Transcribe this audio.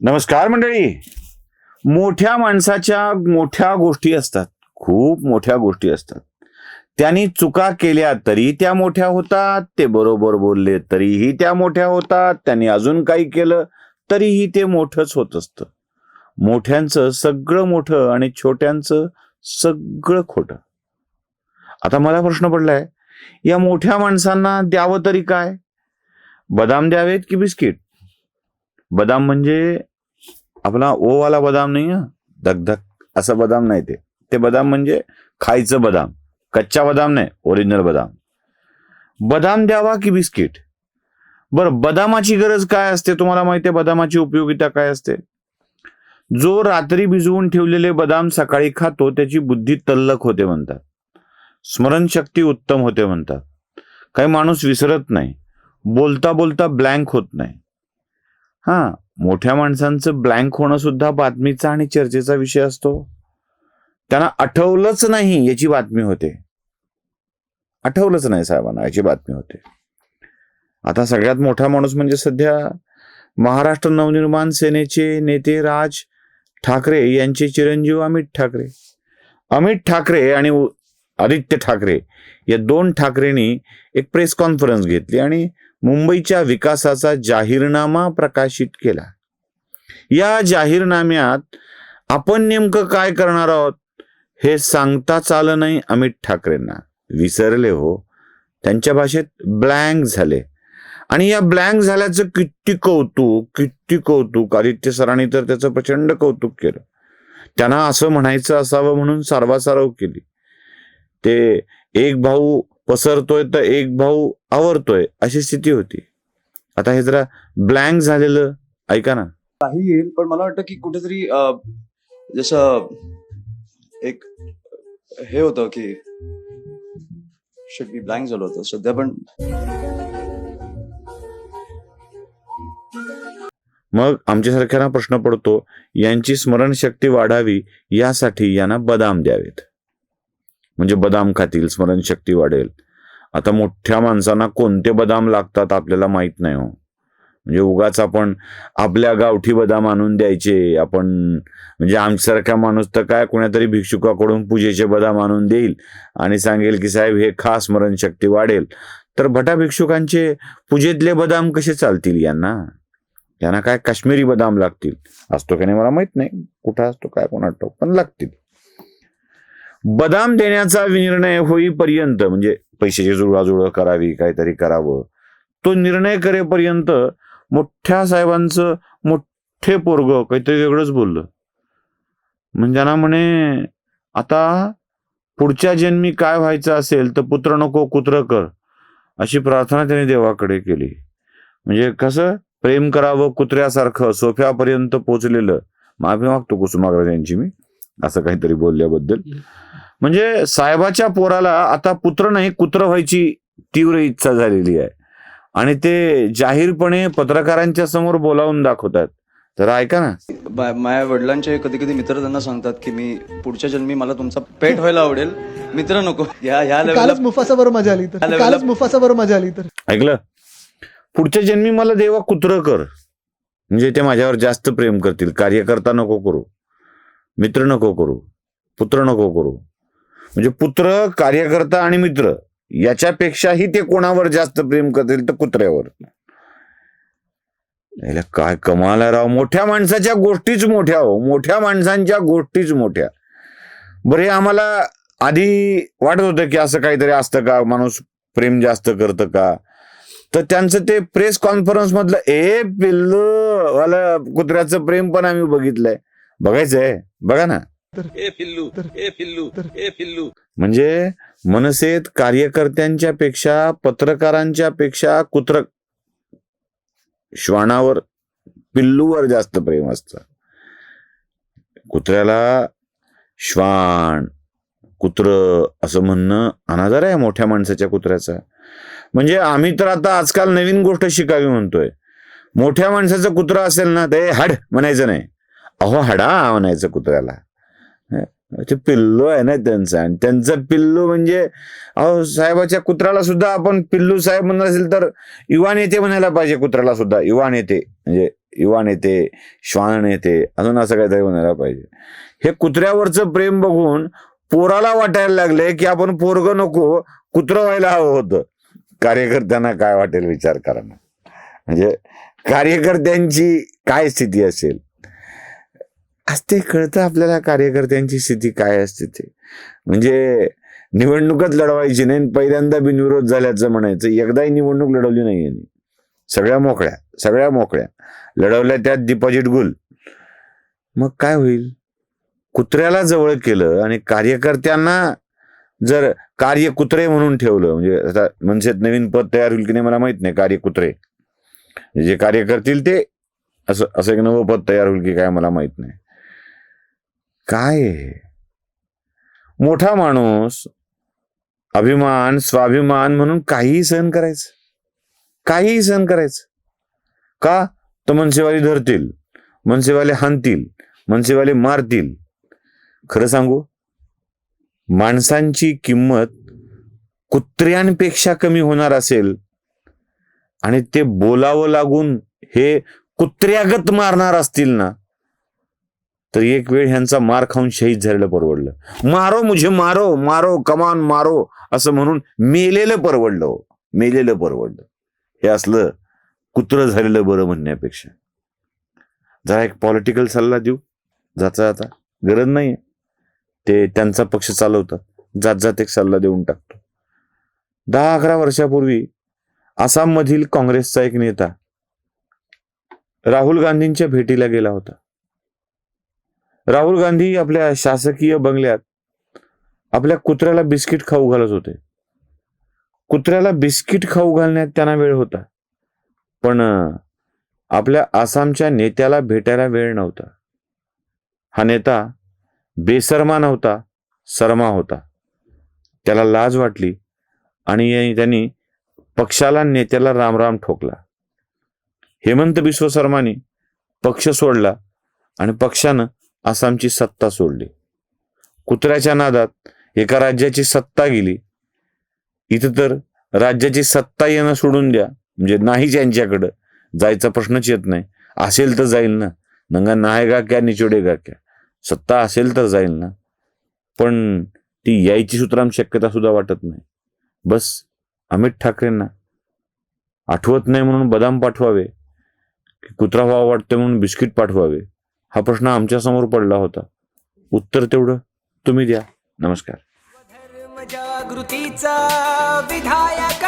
नमस्कार मंडळी. मोठ्या माणसाच्या मोठ्या गोष्टी असतात. खूप मोठ्या गोष्टी असतात. त्यांनी चुका केल्या तरी त्या मोठ्या होतात. ते बरोबर बोलले तरीही त्या मोठ्या होतात. त्यांनी अजून काही केलं तरीही ते मोठंच होत असतं. मोठ्यांचं सगळं मोठं आणि छोट्यांचं सगळं खोटं. आता मला प्रश्न पडलाय या मोठ्या माणसांना द्यावं तरी काय? बदाम द्यावेत की बिस्किट? बदाम म्हणजे आपला ओवाला बदाम नाही धकधक असं बदाम नाही ते. ते बदाम म्हणजे खायचं बदाम. कच्चा बदाम नाही ओरिजिनल बदाम. बदाम द्यावा की बिस्किट? बरं बदामाची गरज काय असते तुम्हाला माहिती आहे बदामाची उपयोगिता काय असते? जो रात्री भिजवून ठेवलेले बदाम सकाळी खातो त्याची बुद्धी तल्लक होते म्हणतात. स्मरणशक्ती उत्तम होते म्हणतात. काही माणूस विसरत नाही. बोलता बोलता ब्लँक होत नाही. हा मोठ्या माणसांचं ब्लँक होणं सुद्धा बातमीचा आणि चर्चेचा विषय असतो. त्यांना आठवलंच नाही याची बातमी होते. आठवलंच नाही साहेबांना याची बातमी होते. आता सगळ्यात मोठा माणूस म्हणजे सध्या महाराष्ट्र नवनिर्माण सेनेचे नेते राज ठाकरे यांचे चिरंजीव अमित ठाकरे. अमित ठाकरे आणि आदित्य ठाकरे या दोन ठाकरेंनी एक प्रेस कॉन्फरन्स घेतली आणि मुंबईच्या विकासाचा जाहीरनामा प्रकाशित केला. या जाहीरनाम्यात आपण नेमकं काय करणार आहोत हे सांगताच आलं नाही अमित ठाकरेंना. विसरले हो. त्यांच्या भाषेत ब्लँक झाले. आणि या ब्लँक झाल्याचं किती कौतुक किती कौतुक आदित्य सरांनी तर त्याचं प्रचंड कौतुक केलं. त्यांना असं म्हणायचं असावं म्हणून सारवासारव केली. ते एक भाऊ पसरतोय तर एक भाऊ आवरतोय अशी स्थिती होती. आता हे जरा ब्लँक झालेलं ऐका ना. काही येईल पण मला वाटतं की कुठेतरी जसं एक हे होतं की मी ब्लँक झालो होतो सध्या पण मग आमच्यासारख्यांना प्रश्न पडतो यांची स्मरणशक्ती वाढावी यासाठी यांना बदाम द्यावेत. म्हणजे बदाम खातील स्मरणशक्ती वाढेल. आता मोठ्या माणसांना कोणते बदाम लागतात आपल्याला माहीत नाही हो. म्हणजे उगाच आपण आपल्या गावठी बदाम आणून द्यायचे आपण म्हणजे आमच्यासारखा माणूस तर काय कोणातरी भिक्षुकाकडून पूजेचे बदाम आणून देईल आणि सांगेल की साहेब हे खास स्मरणशक्ती वाढेल. तर भटा भिक्षुकांचे पूजेतले बदाम कसे चालतील यांना? यांना काय काश्मीरी बदाम लागतील? असतो का नाही मला माहीत नाही. कुठं असतो काय कोणा पण लागतील. बदाम देण्याचा निर्णय होईपर्यंत म्हणजे पैशाची जुळवाजुळव करावी काहीतरी करावं. तो निर्णय करेपर्यंत मोठ्या साहेबांचं मोठे पोरग काहीतरी वेगळंच बोललं. म्हणजे ना म्हणे आता पुढच्या जन्मी काय व्हायचं असेल तर पुत्र नको कुत्र कर अशी प्रार्थना त्याने देवाकडे केली. म्हणजे कसं प्रेम करावं कुत्र्यासारखं सोफ्यापर्यंत पोचलेलं. माफी मागतो कुसुमाग्रज यांची मी असं काहीतरी बोलल्याबद्दल. म्हणजे साहेबाच्या पोराला आता पुत्र नाही कुत्र व्हायची तीव्र इच्छा झालेली आहे. आणि ते जाहीरपणे पत्रकारांच्या समोर बोलावून दाखवतात. तर ऐका ना. मा- माझ्या वडिलांचे कधी कधी मित्र त्यांना सांगतात की मी पुढच्या जन्मी मला तुमचा पेट व्हायला आवडेल. मित्र नको. ह्या ह्या लेवलला कालच मुफासावर मजा आली तर. कालच मुफासावर मजा आली तर. ऐकलं? पुढच्या जन्मी मला देवा कुत्र कर. म्हणजे ते माझ्यावर जास्त प्रेम करतील. कार्यकर्ता नको करू. मित्र नको करू. पुत्र नको करू. म्हणजे पुत्र कार्यकर्ता आणि मित्र याच्यापेक्षाही ते कोणावर जास्त प्रेम करतील तर कुत्र्यावर. याला काय कमाला राव. मोठ्या माणसाच्या गोष्टीच मोठ्या हो. मोठ्या माणसांच्या गोष्टीच मोठ्या. बरे आम्हाला आधी वाटत होतं की असं काहीतरी असतं का? माणूस प्रेम जास्त करतं का? तर त्यांचं ते प्रेस कॉन्फरन्स मधलं ए पिल्लू वाला कुत्र्याचं प्रेम पण आम्ही बघितलंय. बघायचंय. बघा ना. ए पिल्लू ए पिल्लू ए पिल्लू. म्हणजे मनसेत कार्यकर्त्यांच्या पेक्षा पत्रकारांच्या पेक्षा कुत्र श्वानावर पिल्लूवर जास्त प्रेम असतं. कुत्र्याला श्वान कुत्र असं म्हणणं अनादर आहे मोठ्या माणसाच्या कुत्र्याचा. म्हणजे आम्ही तर आता आजकाल नवीन गोष्ट शिकावी म्हणतोय. मोठ्या माणसाचं कुत्र असेल ना ते हड म्हणायचं नाही. अहो हडा म्हणायचं कुत्र्याला. ते पिल्लू आहे ना त्यांचं. आणि त्यांचं पिल्लू म्हणजे अहो साहेबाच्या कुत्राला सुद्धा आपण पिल्लू साहेब म्हणत असेल तर युवा नेते म्हणायला पाहिजे कुत्राला सुद्धा. युवा नेते म्हणजे युवा नेते श्वान नेते अजून असं काहीतरी म्हणायला पाहिजे. हे कुत्र्यावरचं प्रेम बघून पोराला वाटायला लागले की आपण पोरग नको कुत्र व्हायला हवं होतं. कार्यकर्त्यांना काय वाटेल विचार करा म्हणजे कार्यकर्त्यांची काय स्थिती असेल? आज ते कळतं आपल्याला कार्यकर्त्यांची स्थिती काय असते ते. म्हणजे निवडणूकच लढवायची नाही आणि पहिल्यांदा बिनविरोध झाल्याचं म्हणायचं एकदाही निवडणूक लढवली नाही यांनी. सगळ्या मोकळ्या सगळ्या मोकळ्या. लढवल्या त्यात डिपॉझिट गुल. मग काय होईल? कुत्र्याला जवळ केलं आणि कार्यकर्त्यांना जर कार्य कुत्रे म्हणून ठेवलं म्हणजे आता मनसेत नवीन पद तयार होईल की नाही मला माहीत नाही कार्य कुत्रे. जे कार्य करतील ते असं असं एक नवं पद तयार होईल की काय मला माहीत नाही. काय मोठा माणूस अभिमान स्वाभिमान म्हणून काहीही सहन करायचं. काहीही सहन करायचं. का? तर मनसेवाले धरतील मनसेवाले हाणतील मनसेवाले मारतील. खरं सांगू माणसांची किंमत कुत्र्यांपेक्षा कमी होणार असेल आणि ते बोलावं लागून हे कुत्र्यागत मारणार असतील ना तर एक वेळ ह्यांचा मार खाऊन शहीद झालेलं परवडलं. मारो मुझे मारो मारो कमान मारो असं म्हणून मेलेलं परवडलं हो. मेलेलं परवडलं. हे असलं कुत्र झालेलं बरं म्हणण्यापेक्षा. जरा एक पॉलिटिकल सल्ला देऊ. जाता जाता. गरज नाही ते त्यांचा पक्ष चालवतात. जात जात एक सल्ला देऊन टाकतो. दहा अकरा वर्षापूर्वी आसाममधील काँग्रेसचा एक नेता राहुल गांधींच्या भेटीला गेला होता. राहुल गांधी आपल्या शासकीय बंगल्यात आपल्या कुत्र्याला बिस्किट खाऊ घालत होते. कुत्र्याला बिस्किट खाऊ घालण्यात त्यांना वेळ होता. पण आपल्या आसामच्या नेत्याला भेटायला वेळ नव्हता. हा नेता बेसरमा नव्हता सरमा होता. त्याला लाज वाटली आणि त्यांनी पक्षाला नेत्याला रामराम ठोकला. हेमंत बिश्व शर्मानी पक्ष सोडला आणि पक्षानं आसामची सत्ता सोडली. कुत्र्याच्या नादात एका राज्याची सत्ता गेली. इथं तर राज्याची सत्ता येणं सोडून द्या. म्हणजे नाहीच यांच्याकडं. जायचा प्रश्नच येत नाही. असेल तर जाईल ना. नंगा नाहेगा क्या निचोडेगा क्या सत्ता असेल तर जाईल ना. पण ती यायची सुतराम शक्यता सुद्धा वाटत नाही. बस अमित ठाकरेंना आठवत नाही म्हणून बदाम पाठवावे की कुत्रा व्हावा वाटतं म्हणून बिस्किट पाठवावे. हा प्रश्न आमच्यासमोर पडला होता. उत्तर तेवढं तुम्ही द्या. नमस्कार. जागृतीचा विधायक